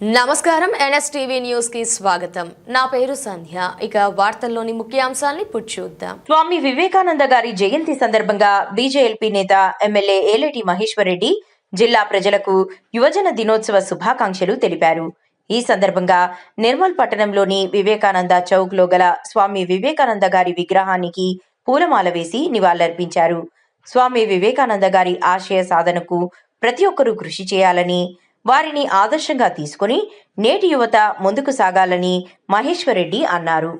నమస్కారం ఎన్ఎస్టీవీ న్యూస్కి స్వాగతం. నా పేరు సంధ్య. ఇక వార్తల్లోని ముఖ్యాంశాల్ని చూద్దాం. స్వామి వివేకానంద గారి జయంతి సందర్భంగా బీజేఎల్పీ నేత ఎమ్మెల్యే ఏలేటి మహేశ్వరరెడ్డి జిల్లా ప్రజలకు యువజన దినోత్సవ శుభాకాంక్షలు తెలిపారు. ఈ సందర్భంగా నిర్మల్ పట్టణంలోని వివేకానంద చౌక్లో గల స్వామి వివేకానంద గారి విగ్రహానికి పూలమాల వేసి నివాళులర్పించారు. స్వామి వివేకానంద గారి ఆశయ సాధనకు ప్రతి ఒక్కరూ కృషి చేయాలని వారిని ఆదర్శంగా తీసుకుని నేటి యువత ముందుకు సాగాలని మహేశ్వరరెడ్డి అన్నారు.